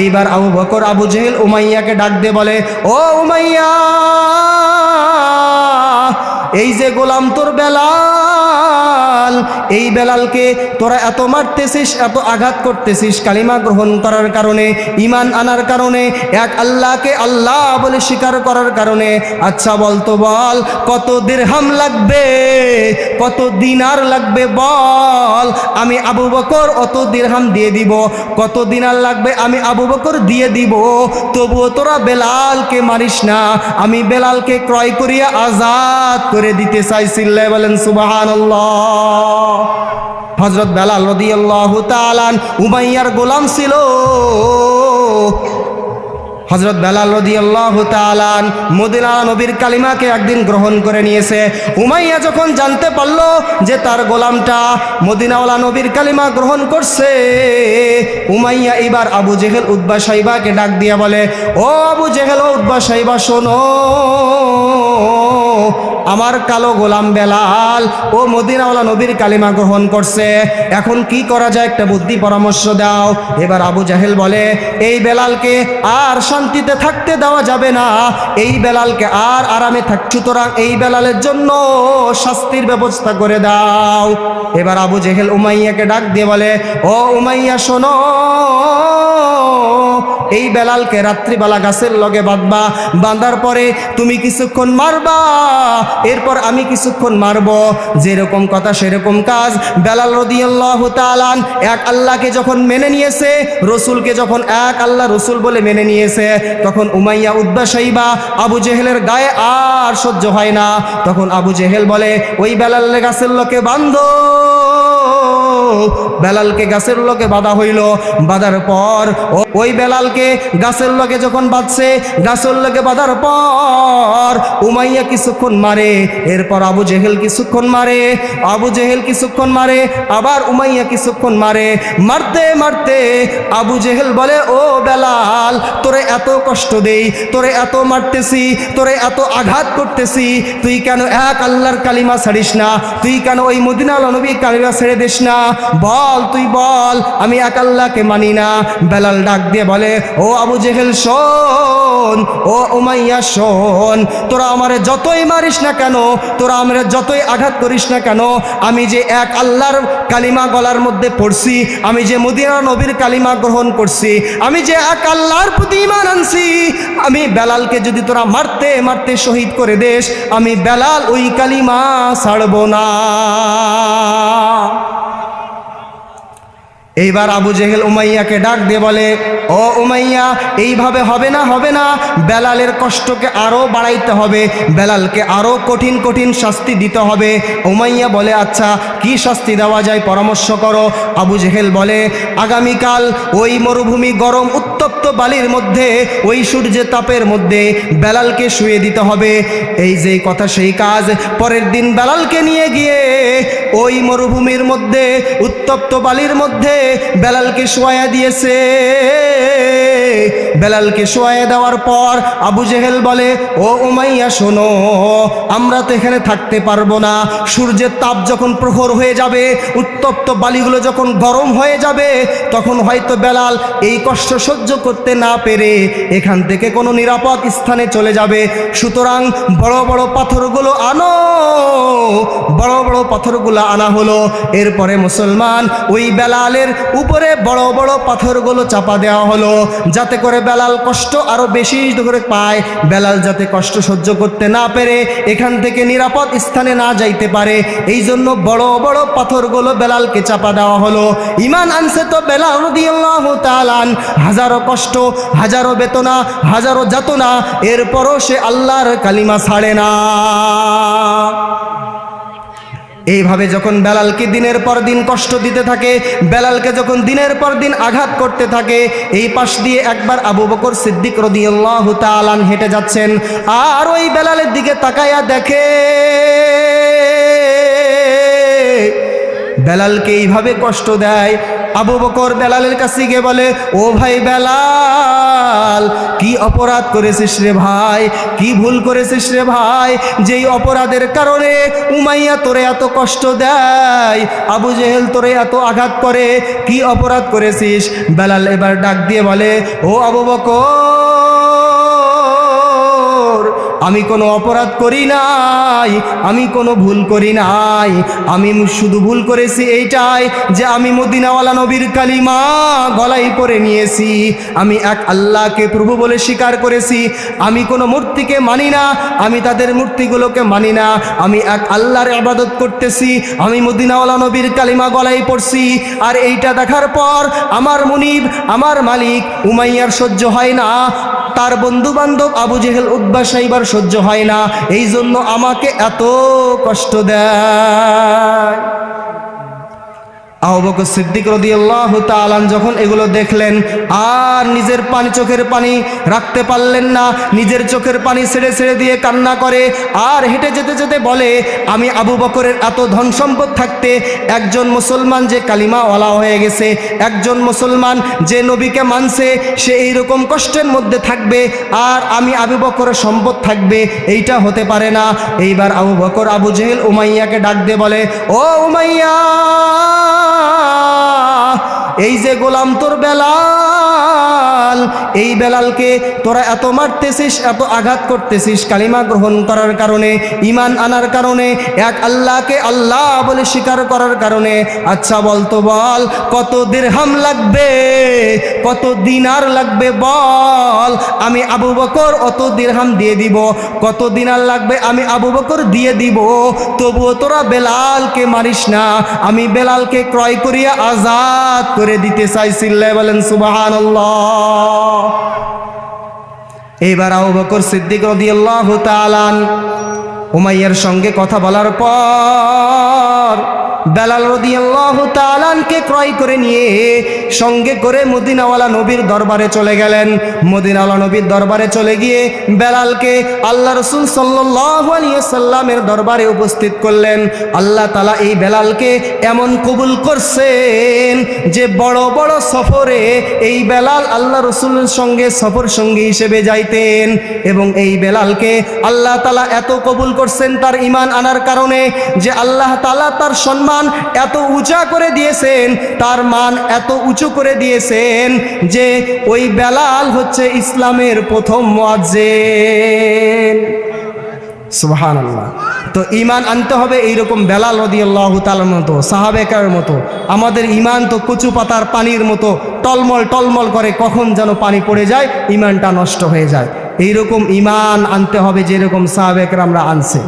এইবার আবু বকর, আবু জেহেল উমাইয়াকে ডাক দিয়ে বলে, ও উমাইয়া, এই যে গোলাম তোর বেলাল এই বেলালকে তোরা এত মারতেছিস, এত আঘাত করতেছিস, কালিমা গ্রহণ করার কারণে ইমান আনার কারণে, এক আল্লাহকে আল্লাহ বলে স্বীকার করার কারণে আচ্ছা বলতো বল, কত দিরহাম লাগবে, কত দিনার লাগবে বল, আমি আবু বকর অত দিরহাম দিয়ে দিব, কত দিনার লাগবে আমি আবু বকর দিয়ে দিব, তবুও তোরা বেলালকে মারিস না, আমি বেলালকে ক্রয় করিয়া আজাদ করে দিতে চাইছিল্লে বলেন সুবাহান হজরত বেলাল রদিয়াল্লাহু তালান উমাইয়ার গোলাম ছিল। হজরত বেলাল তাআলান মদিনা নবীর কালিমাকে একদিন গ্রহণ করে নিয়েছে। উমাইয়া যখন জানতে পারল যে তার গোলামটা মদিনাওয়ালা নবীর কালিমা গ্রহণ করছে, উমাইয়া এবার আবু জেহেল উদ্বা সাইবাকে ডাক দিয়া বলে, ও আবু জেহেল উদ্বা সাইবা, শোনো, আমার কালো গোলাম বেলাল, ও মদিনাওয়ালা নবীর কালিমা গ্রহণ করছে। এখন কি করা যায়? একটা বুদ্ধি পরামর্শ দাও। এবার আবু জাহেল বলে, এই বেলালকে আর শান্তিতে থাকতে দেওয়া যাবে না। এই বেলালকে আর আরামে থাক সুতরাং এই বেলালের জন্য শাস্তির ব্যবস্থা করে দাও। এবার আবু জেহেল উমাইয়াকে ডাক দিয়ে বলে, ও উমাইয়া, শোনো। এই বেলালকে রাত্রিবেলা গাছের লগে বাঁধবা। বাঁধার পরে তুমি কিছুক্ষণ মারবা। এরপর আমি কিছুক্ষণ মারব। যেরকম কথা, সেরকম কাজ। বেলাল রদিয়াল্লাহ তালান এক আল্লাহকে যখন মেনে নিয়েছে, রসুলকে যখন এক আল্লাহ রসুল বলে মেনে নিয়েছে, তখন উমাইয়া উদ্বাসাইবা আবু জেহেলের গায়ে আর সহ্য হয় না। তখন আবু জেহেল বলে, ওই বেলাল গাছের লোকে বান্ধ বেলালকে গাছের লোকে বাধা হইল। বাঁধার পর ওই বেলালকে গাছের লোকে যখন বাঁধছে, গাছের লোকে বাঁধার পর উমাইয়া কিছুক্ষণ মারে, এরপর আবু জেহেল কিছুক্ষণ মারে, আবু জেহেল কিছুক্ষণ মারে, আবার উমাইয়া কিছুক্ষণ মারে। মারতে মারতে আবু জেহেল বলে, ও বেলাল, তোরে এত কষ্ট দেই, তোরে এত মারতেছি, তোরে এত আঘাত করতেছি, তুই কেন এক আল্লাহর কালিমা ছাড়িস না? তুই কেন ওই মদিনা নবী কালিমা ছেড়ে দিস না। বল, তুই বল, আমি এক আল্লাহকে মানি না। বেলাল ডাক দিয়ে বলে, ও আবু জেহেল, শোন, ও উমাইয়া, শোন, তোরা আমারে যতই মারিস না কেন, তোরা আমারে যতই আঘাত করিস না কেন, আমি যে এক আল্লাহর কালিমা গলার মধ্যে পড়ছি, আমি যে মদিনা নবীর কালিমা গ্রহণ করছি, আমি যে এক আল্লাহর প্রতি ইমান আনছি আমি বেলালকে যদি তোরা মারতে মারতে শহীদ করে দেশ, আমি বেলাল ওই কালিমা ছাড়ব না। এইবার আবু জেহেল উমাইয়াকে ডাক দিয়ে বলে, ও উমাইয়া, এইভাবে হবে না হবে না। বেলালের কষ্টকে আরও বাড়াইতে হবে, বেলালকে আরও কঠিন কঠিন শাস্তি দিতে হবে। উমাইয়া বলে আচ্ছা কি শাস্তি দেওয়া যায়? পরামর্শ করো। আবু জেহেল বলে, আগামীকাল ওই মরুভূমি গরম উত্তপ্ত বালির মধ্যে, ওই সূর্যের তাপের মধ্যে বেলালকে শুয়ে দিতে হবে। এই যে কথা, সেই কাজ। পরের দিন বেলালকে নিয়ে গিয়ে ওই মরুভূমির মধ্যে, উত্তপ্ত বালির মধ্যে বেলালকে শোয়া দিয়েছে। বেলালকে শোয়া দেওয়ার পর আবু জেহেল বলে, ও উমাইয়া, শোনো, আমরা তো এখানে থাকতে পারব না। সূর্যের তাপ যখন প্রখর হয়ে যাবে, উত্তপ্ত বালিগুলো যখন গরম হয়ে যাবে, তখন হয়তো বেলাল এই কষ্ট সহ্য করতে না পেরে এখান থেকে কোনো নিরাপদ স্থানে চলে যাবে। সুতরাং বড় বড় পাথরগুলো আনো, বড় বড় পাথরগুলো আনা হলো। এরপরে মুসলমান ওই বেলালের উপরে বড় বড় পাথরগুলো চাপা দেওয়া হলো। যাতে করে বেলাল কষ্ট আরও বেশি করে পায়। বেলাল যাতে কষ্ট সহ্য করতে না পেরে, এখান থেকে নিরাপদ স্থানে না যাইতে পারে। এই জন্য বড় বড় পাথরগুলো বেলালকে চাপা দেওয়া হলো। ইমান আনছে তো বেলাল হাজারো কষ্ট, হাজারো বেতনা হাজারো যাতনা, এরপরও সে আল্লাহর কালিমা ছাড়ে না। এইভাবে যখন বেলালকে দিনের পর দিন কষ্ট দিতে থাকে, বেলালকে যখন দিনের পর দিন আঘাত করতে থাকে, এই পাশ দিয়ে একবার আবু বকর সিদ্দিক রদিয়াল্লাহ তালান হেঁটে যাচ্ছেন, আর ওই বেলালের দিকে তাকায়া দেখে, বেলালকে এইভাবে কষ্ট দেয় আবু বকর বেলালের কাছে গিয়ে বলে, ও ভাই বেলাল, কি অপরাধ করেছিস রে ভাই? কি ভুল করেছিস রে ভাই? যেই অপরাধের কারণে উমাইয়া তোরে এত কষ্ট দেয়, আবু জেহেল তোরে এত আঘাত করে, কি অপরাধ করেছিস? বেলাল এবার ডাক দিয়ে বলে, ও আবু বকর আমি কোনো অপরাধ করি নাই, আমি কোনো ভুল করি নাই। আমি শুধু ভুল করেছি এইটাই যে আমি মদিনাওয়ালা নবীর কালিমা গলাই পরে নিয়েছি। আমি এক আল্লাহকে প্রভু বলে স্বীকার করেছি। আমি কোনো মূর্তিকে মানি না, আমি তাদের মূর্তিগুলোকে মানি না। আমি এক আল্লাহর আবাদত করতেছি, আমি মদিনাওয়ালা নবীর কালিমা গলায় পড়ছি। আর এইটা দেখার পর আমার মুনিব, আমার মালিক উমাইয়ার সহ্য হয় না। তার বন্ধু বান্ধব আবু জেহেল উদ্বা সাইবার সহ্য হয় না। এই জন্য আমাকে এত কষ্ট দেয়। আবু বকর সিদ্দিক রদিয়াল্লাহু তাআলান যখন এগুলো দেখলেন, আর নিজের পানি চোখের পানি রাখতে পারলেন না, নিজের চোখের পানি ছেড়ে ছেড়ে দিয়ে কান্না করে, আর হেঁটে যেতে যেতে বলে, আমি আবু বকরের এত ধন সম্পদ থাকতে একজন মুসলমান যে কালিমাওয়ালা হয়ে গেছে, একজন মুসলমান যে নবীকে মানছে, সে এইরকম কষ্টের মধ্যে থাকবে, আর আমি আবু বকরের সম্পদ থাকবে, এইটা হতে পারে না। এইবার আবু বকর আবু জেহেল উমাইয়াকে ডাক দিয়ে বলে, ও উমাইয়া এই যে গোলাম তোর বেলাল এই বেলালকে, তোরা এত মারতেছিস, এত আঘাত করতেছিস, কালিমা গ্রহণ করার কারণে ইমান আনার কারণে, এক আল্লাহকে আল্লাহ বলে স্বীকার করার কারণে আচ্ছা বলতো বল, কত দিরহাম লাগবে, কত দিনার লাগবে বল, আমি আবু বকর অত দিরহাম দিয়ে দিব, কত দিনার লাগবে আমি আবু বকর দিয়ে দিব, তবুও তোরা বেলালকে মারিস না, আমি বেলালকে ক্রয় করিয়া আজাদ করে দিতে চাইছিল্লে বলেন সুবাহান এইবার আবু বকর সিদ্দিক রদিয়াল্লাহু তালান উমাইয়ার সঙ্গে কথা বলার পর বেলাল তাআলানকে ক্রয় করে নিয়ে সঙ্গে করে মদিনাওয়ালা নবীর দরবারে চলে গেলেন। মদিনাওয়ালা নবীর দরবারে চলে গিয়ে বেলালকে আল্লাহ রসুল সাল্লামের দরবারে উপস্থিত করলেন। আল্লাহ তালা এই বেলালকে এমন কবুল করছেন যে বড় বড় সফরে এই বেলাল আল্লাহ রসুলের সঙ্গে সফর সঙ্গী হিসেবে যাইতেন এবং এই বেলালকে আল্লাহ তালা এত কবুল করছেন তার ইমান আনার কারণে যে আল্লাহ তালা তার সম্মান এত উঁচা করে দিয়েছেন, তার মান এত উঁচু করে দিয়েছেন যে ওই বেলাল হচ্ছে ইসলামের প্রথম আল্লাহ তো ইমান আনতে হবে এইরকম বেলাল রদি আল্লাহ তালার মতো, সাহাবেকার মতো। আমাদের ইমান তো কচু পাতার পানির মতো, টলমল টলমল করে কখন যেন পানি পড়ে যায় ইমানটা নষ্ট হয়ে যায়। এইরকম ইমান আনতে হবে যেরকম সাহাবেকরা আমরা আনছে।